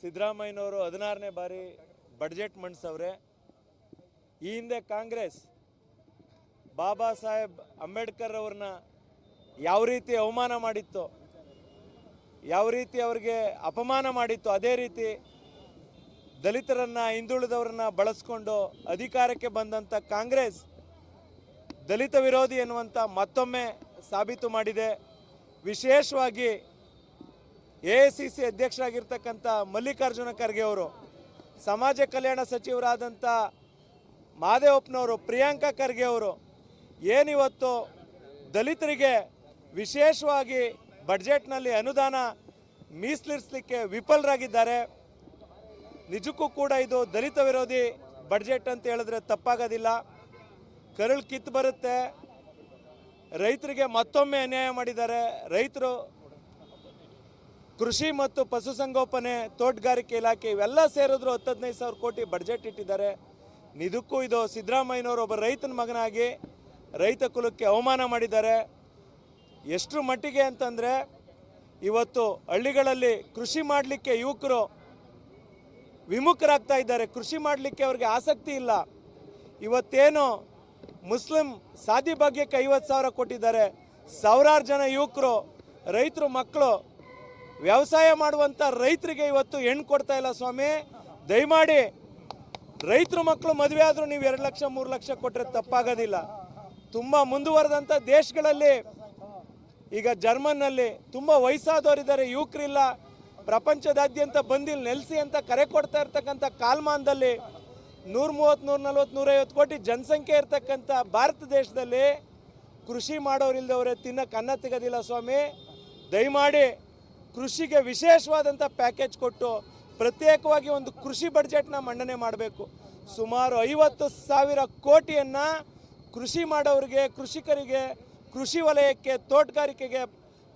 ಸಿದ್ದರಾಮಯ್ಯನವರು ಹದಿನಾರನೇ ಬಾರಿ ಬಡ್ಜೆಟ್ ಮಂಡಿಸವ್ರೆ. ಈ ಹಿಂದೆ ಕಾಂಗ್ರೆಸ್ ಬಾಬಾ ಸಾಹೇಬ್ ಅಂಬೇಡ್ಕರ್ ಅವ್ರನ್ನ ಯಾವ ರೀತಿ ಅವಮಾನ ಮಾಡಿತ್ತು, ಯಾವ ರೀತಿ ಅವ್ರಿಗೆ ಅಪಮಾನ ಮಾಡಿತ್ತು, ಅದೇ ರೀತಿ ದಲಿತರನ್ನ, ಹಿಂದುಳಿದವರನ್ನ ಬಳಸ್ಕೊಂಡು ಅಧಿಕಾರಕ್ಕೆ ಬಂದಂಥ ಕಾಂಗ್ರೆಸ್ ದಲಿತ ವಿರೋಧಿ ಎನ್ನುವಂಥ ಮತ್ತೊಮ್ಮೆ ಸಾಬೀತು ಮಾಡಿದೆ. ವಿಶೇಷವಾಗಿ ಎ ಐ ಸಿ ಸಿ ಅಧ್ಯಕ್ಷರಾಗಿರ್ತಕ್ಕಂಥ ಮಲ್ಲಿಕಾರ್ಜುನ ಖರ್ಗೆ ಅವರು, ಸಮಾಜ ಕಲ್ಯಾಣ ಸಚಿವರಾದಂಥ ಮಾದೇವಪ್ಪನವರು, ಪ್ರಿಯಾಂಕಾ ಖರ್ಗೆ ಅವರು ಏನಿವತ್ತು ದಲಿತರಿಗೆ ವಿಶೇಷವಾಗಿ ಬಡ್ಜೆಟ್ನಲ್ಲಿ ಅನುದಾನ ಮೀಸಲಿರಿಸಲಿಕ್ಕೆ ವಿಫಲರಾಗಿದ್ದಾರೆ. ನಿಜಕ್ಕೂ ಕೂಡ ಇದು ದಲಿತ ವಿರೋಧಿ ಬಡ್ಜೆಟ್ ಅಂತ ಹೇಳಿದ್ರೆ ತಪ್ಪಾಗೋದಿಲ್ಲ. ಕರಳು ಕಿತ್ತು ಬರುತ್ತೆ, ರೈತರಿಗೆ ಮತ್ತೊಮ್ಮೆ ಅನ್ಯಾಯ ಮಾಡಿದ್ದಾರೆ, ರೈತರು ಕೃಷಿ ಮತ್ತು ಪಶುಸಂಗೋಪನೆ ತೋಟಗಾರಿಕೆ ಇಲಾಖೆ ಇವೆಲ್ಲ ಸೇರಿದ್ರು ಹತ್ತು ಹದಿನೈದು ಸಾವಿರ ಕೋಟಿ ಬಡ್ಜೆಟ್ ಇಟ್ಟಿದ್ದಾರೆ. ನಿಧಕ್ಕೂ ಇದು ಸಿದ್ದರಾಮಯ್ಯನವರು ಒಬ್ಬ ರೈತನ ಮಗನಾಗಿ ರೈತ ಕುಲಕ್ಕೆ ಅವಮಾನ ಮಾಡಿದ್ದಾರೆ. ಎಷ್ಟು ಮಟ್ಟಿಗೆ ಅಂತಂದರೆ, ಇವತ್ತು ಹಳ್ಳಿಗಳಲ್ಲಿ ಕೃಷಿ ಮಾಡಲಿಕ್ಕೆ ಯುವಕರು ವಿಮುಖರಾಗ್ತಾ ಇದ್ದಾರೆ. ಕೃಷಿ ಮಾಡಲಿಕ್ಕೆ ಅವ್ರಿಗೆ ಆಸಕ್ತಿ ಇಲ್ಲ. ಇವತ್ತೇನು ಮುಸ್ಲಿಂ ಸಾದಿ ಭಾಗ್ಯಕ್ಕೆ ಐವತ್ತು ಸಾವಿರ ಕೊಟ್ಟಿದ್ದಾರೆ. ಸಾವಿರಾರು ಜನ ಯುವಕರು, ರೈತರು, ಮಕ್ಕಳು ವ್ಯವಸಾಯ ಮಾಡುವಂಥ ರೈತರಿಗೆ ಇವತ್ತು ಹೆಣ್ಣು ಕೊಡ್ತಾ ಇಲ್ಲ ಸ್ವಾಮಿ. ದಯಮಾಡಿ ರೈತರು ಮಕ್ಕಳು ಮದುವೆ ಆದರೂ ನೀವು ಎರಡು ಲಕ್ಷ, ಮೂರು ಲಕ್ಷ ಕೊಟ್ಟರೆ ತಪ್ಪಾಗೋದಿಲ್ಲ. ತುಂಬ ಮುಂದುವರೆದಂಥ ದೇಶಗಳಲ್ಲಿ ಈಗ ಜರ್ಮನ್ನಲ್ಲಿ ತುಂಬ ವಯಸ್ಸಾದವರಿದ್ದಾರೆ ಯುವಕರಿಲ್ಲ. ಪ್ರಪಂಚದಾದ್ಯಂತ ಬಂದಿಲ್ಲ ನೆಲೆಸಿ ಅಂತ ಕರೆ ಕೊಡ್ತಾ ಇರ್ತಕ್ಕಂಥ ಕಾಲಮಾನದಲ್ಲಿ ನೂರ ಮೂವತ್ತು, ನೂರ ನಲ್ವತ್ತು, ನೂರೈವತ್ತು ಕೋಟಿ ಜನಸಂಖ್ಯೆ ಇರ್ತಕ್ಕಂಥ ಭಾರತ ದೇಶದಲ್ಲಿ ಕೃಷಿ ಮಾಡೋರಿಲ್ದವ್ರೆ ತಿನ್ನಕ್ಕೆ ಅನ್ನ ತೆಗೋದಿಲ್ಲ ಸ್ವಾಮಿ. ದಯಮಾಡಿ ಕೃಷಿಗೆ ವಿಶೇಷವಾದಂಥ ಪ್ಯಾಕೇಜ್ ಕೊಟ್ಟು ಪ್ರತ್ಯೇಕವಾಗಿ ಒಂದು ಕೃಷಿ ಬಡ್ಜೆಟ್ನ ಮಂಡನೆ ಮಾಡಬೇಕು. ಸುಮಾರು ಐವತ್ತು ಸಾವಿರ ಕೋಟಿಯನ್ನು ಕೃಷಿ ಮಾಡೋರಿಗೆ, ಕೃಷಿಕರಿಗೆ, ಕೃಷಿ ವಲಯಕ್ಕೆ, ತೋಟಗಾರಿಕೆಗೆ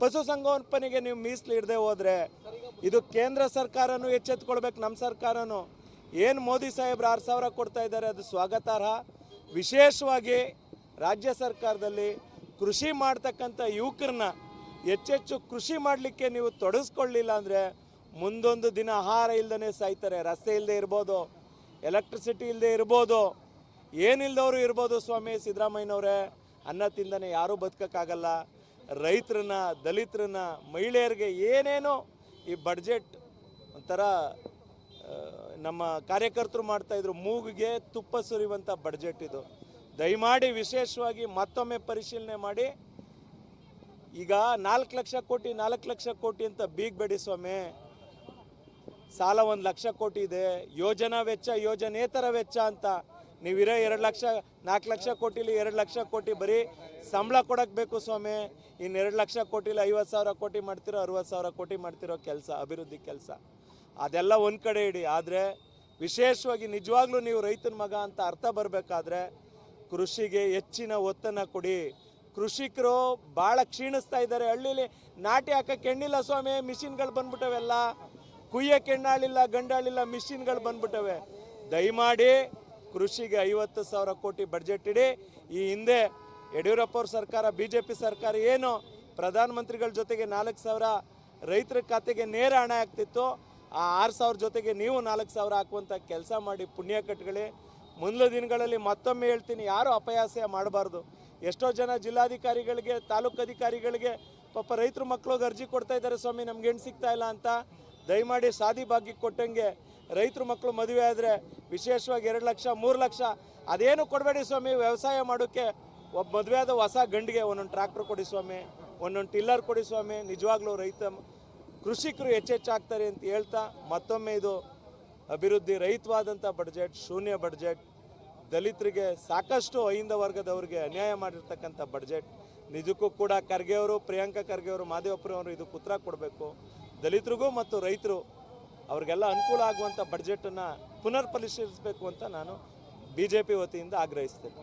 ಪಶುಸಂಗೋಪನೆಗೆ ನೀವು ಮೀಸಲು ಇಡದೆ ಹೋದರೆ ಇದು ಕೇಂದ್ರ ಸರ್ಕಾರನೂ ಎಚ್ಚೆತ್ಕೊಳ್ಬೇಕು ನಮ್ಮ ಸರ್ಕಾರನೂ. ಏನು ಮೋದಿ ಸಾಹೇಬ್ರು ಆರು ಸಾವಿರ ಕೊಡ್ತಾ ಇದ್ದಾರೆ, ಅದು ಸ್ವಾಗತಾರ್ಹ. ವಿಶೇಷವಾಗಿ ರಾಜ್ಯ ಸರ್ಕಾರದಲ್ಲಿ ಕೃಷಿ ಮಾಡ್ತಕ್ಕಂಥ ಯುವಕರನ್ನ ಹೆಚ್ಚೆಚ್ಚು ಕೃಷಿ ಮಾಡಲಿಕ್ಕೆ ನೀವು ತೊಡಗಿಸ್ಕೊಳ್ಳಿಲ್ಲ ಅಂದರೆ ಮುಂದೊಂದು ದಿನ ಆಹಾರ ಇಲ್ಲದೇ ಸಾಯ್ತಾರೆ. ರಸ್ತೆ ಇಲ್ಲದೆ ಇರ್ಬೋದು ಎಲೆಕ್ಟ್ರಿಸಿಟಿ ಇಲ್ಲದೆ ಇರ್ಬೋದು ಏನಿಲ್ಲದವರು ಇರ್ಬೋದು ಸ್ವಾಮಿ ಸಿದ್ದರಾಮಯ್ಯನವರೇ. ಅನ್ನ ತಿಂದನೆ ಯಾರೂ ಬದುಕೋಕ್ಕಾಗಲ್ಲ. ರೈತರನ್ನ, ದಲಿತರನ್ನ, ಮಹಿಳೆಯರಿಗೆ ಏನೇನೋ ಈ ಬಡ್ಜೆಟ್ ಒಂಥರ ನಮ್ಮ ಕಾರ್ಯಕರ್ತರು ಮಾಡ್ತಾಯಿದ್ರು ಮೂಗಿಗೆ ತುಪ್ಪ ಸುರಿಯುವಂಥ ಬಡ್ಜೆಟ್ ಇದು. ದಯಮಾಡಿ ವಿಶೇಷವಾಗಿ ಮತ್ತೊಮ್ಮೆ ಪರಿಶೀಲನೆ ಮಾಡಿ. ಈಗ ನಾಲ್ಕು ಲಕ್ಷ ಕೋಟಿ, ನಾಲ್ಕು ಲಕ್ಷ ಕೋಟಿ ಅಂತ ಬೀಗ್ಬೇಡಿ ಸ್ವಾಮಿ. ಸಾಲ ಒಂದು ಲಕ್ಷ ಕೋಟಿ ಇದೆ. ಯೋಜನಾ ವೆಚ್ಚ, ಯೋಜನೇತರ ವೆಚ್ಚ ಅಂತ. ನೀವಿರೋ ಎರಡು ಲಕ್ಷ, ನಾಲ್ಕು ಲಕ್ಷ ಕೋಟಿಲಿ ಎರಡು ಲಕ್ಷ ಕೋಟಿ ಬರೀ ಸಂಬಳ ಕೊಡಕ್ಕೆ ಬೇಕು ಸ್ವಾಮಿ. ಇನ್ನು ಎರಡು ಲಕ್ಷ ಕೋಟಿಲಿ ಐವತ್ತು ಸಾವಿರ ಕೋಟಿ ಮಾಡ್ತಿರೋ ಅರುವತ್ತು ಸಾವಿರ ಕೋಟಿ ಮಾಡ್ತಿರೋ ಕೆಲಸ, ಅಭಿವೃದ್ಧಿ ಕೆಲಸ. ಅದೆಲ್ಲ ಒಂದು ಕಡೆ ಇಡಿ. ಆದರೆ ವಿಶೇಷವಾಗಿ ನಿಜವಾಗ್ಲೂ ನೀವು ರೈತನ ಮಗ ಅಂತ ಅರ್ಥ ಬರಬೇಕಾದ್ರೆ ಕೃಷಿಗೆ ಹೆಚ್ಚಿನ ಒತ್ತನ್ನು ಕೊಡಿ. ಕೃಷಿಕರು ಭಾಳ ಕ್ಷೀಣಿಸ್ತಾ ಇದ್ದಾರೆ. ಹಳ್ಳಿಲಿ ನಾಟಿ ಹಾಕಕ್ಕೆ ಎಣ್ಣಿಲ್ಲ ಸ್ವಾಮಿ, ಮಿಷಿನ್ಗಳು ಬಂದ್ಬಿಟ್ಟವೆಲ್ಲ. ಕುಯ್ಯಕ್ಕೆ ಎಣ್ಣಾಳಿಲ್ಲ, ಗಂಡಾಳಿಲ್ಲ, ಮಿಷಿನ್ಗಳು ಬಂದ್ಬಿಟ್ಟವೆ. ದಯಮಾಡಿ ಕೃಷಿಗೆ ಐವತ್ತು ಸಾವಿರ ಕೋಟಿ ಬಡ್ಜೆಟ್ ಇಡಿ. ಈ ಹಿಂದೆ ಯಡಿಯೂರಪ್ಪ ಅವ್ರ ಸರ್ಕಾರ ಬಿ ಜೆ ಪಿ ಸರ್ಕಾರ ಏನು ಪ್ರಧಾನಮಂತ್ರಿಗಳ ಜೊತೆಗೆ ನಾಲ್ಕು ಸಾವಿರ ರೈತರ ಖಾತೆಗೆ ನೇರ ಹಣ ಆಗ್ತಿತ್ತು. ಆ ಆರು ಸಾವಿರ ಜೊತೆಗೆ ನೀವು ನಾಲ್ಕು ಸಾವಿರ ಹಾಕುವಂಥ ಕೆಲಸ ಮಾಡಿ ಪುಣ್ಯ ಕಟ್ಕೊಳ್ಳಿ. ಮುಂದಿನ ದಿನಗಳಲ್ಲಿ ಮತ್ತೊಮ್ಮೆ ಹೇಳ್ತೀನಿ, ಯಾರು ಅಪಯಾಸ ಮಾಡಬಾರ್ದು. ಎಷ್ಟೋ ಜನ ಜಿಲ್ಲಾಧಿಕಾರಿಗಳಿಗೆ, ತಾಲೂಕು ಅಧಿಕಾರಿಗಳಿಗೆ ಪಾಪ ರೈತರು ಮಕ್ಕಳಿಗೆ ಅರ್ಜಿ ಕೊಡ್ತಾ ಇದ್ದಾರೆ ಸ್ವಾಮಿ, ನಮ್ಗೆ ಹೆಣ್ಣು ಸಿಗ್ತಾ ಇಲ್ಲ ಅಂತ. ದಯಮಾಡಿ ಸಾದಿ ಭಾಗ್ಯಕ್ಕೆ ಕೊಟ್ಟಂಗೆ ರೈತರು ಮಕ್ಕಳು ಮದುವೆ ಆದರೆ ವಿಶೇಷವಾಗಿ ಎರಡು ಲಕ್ಷ, ಮೂರು ಲಕ್ಷ, ಅದೇನು ಕೊಡಬೇಡಿ ಸ್ವಾಮಿ, ವ್ಯವಸಾಯ ಮಾಡೋಕ್ಕೆ ಒಬ್ಬ ಮದುವೆ ಆದ ಹೊಸ ಗಂಡಿಗೆ ಒಂದೊಂದು ಟ್ರ್ಯಾಕ್ಟರ್ ಕೊಡಿ ಸ್ವಾಮಿ, ಒಂದೊಂದು ಟಿಲ್ಲರ್ ಕೊಡಿ ಸ್ವಾಮಿ, ನಿಜವಾಗ್ಲೂ ರೈತ ಕೃಷಿಕರು ಹೆಚ್ಚೆಚ್ಚಾಗ್ತಾರೆ ಅಂತ ಹೇಳ್ತಾ ಮತ್ತೊಮ್ಮೆ ಇದು ಅಭಿವೃದ್ಧಿ ರಹಿತವಾದಂಥ ಬಡ್ಜೆಟ್ ಶೂನ್ಯ ಬಡ್ಜೆಟ್ ದಲಿತರಿಗೆ ಸಾಕಷ್ಟು ಅಹಿಂದ ವರ್ಗದವರಿಗೆ ಅನ್ಯಾಯ ಮಾಡಿರ್ತಕ್ಕಂಥ ಬಡ್ಜೆಟ್ ನಿಜಕ್ಕೂ ಕೂಡ ಖರ್ಗೆ ಅವರು, ಪ್ರಿಯಾಂಕಾ ಖರ್ಗೆ ಅವರು ಮಾದೇವಪುರವರು ಇದಕ್ಕೆ ಉತ್ತರ ಕೊಡಬೇಕು. ದಲಿತರಿಗೂ ಮತ್ತು ರೈತರು ಅವ್ರಿಗೆಲ್ಲ ಅನುಕೂಲ ಆಗುವಂಥ ಬಡ್ಜೆಟನ್ನು ಪುನರ್ ಪರಿಶೀಲಿಸಬೇಕು ಅಂತ ನಾನು ಬಿ ಜೆ ಪಿ ವತಿಯಿಂದ ಆಗ್ರಹಿಸ್ತೇನೆ.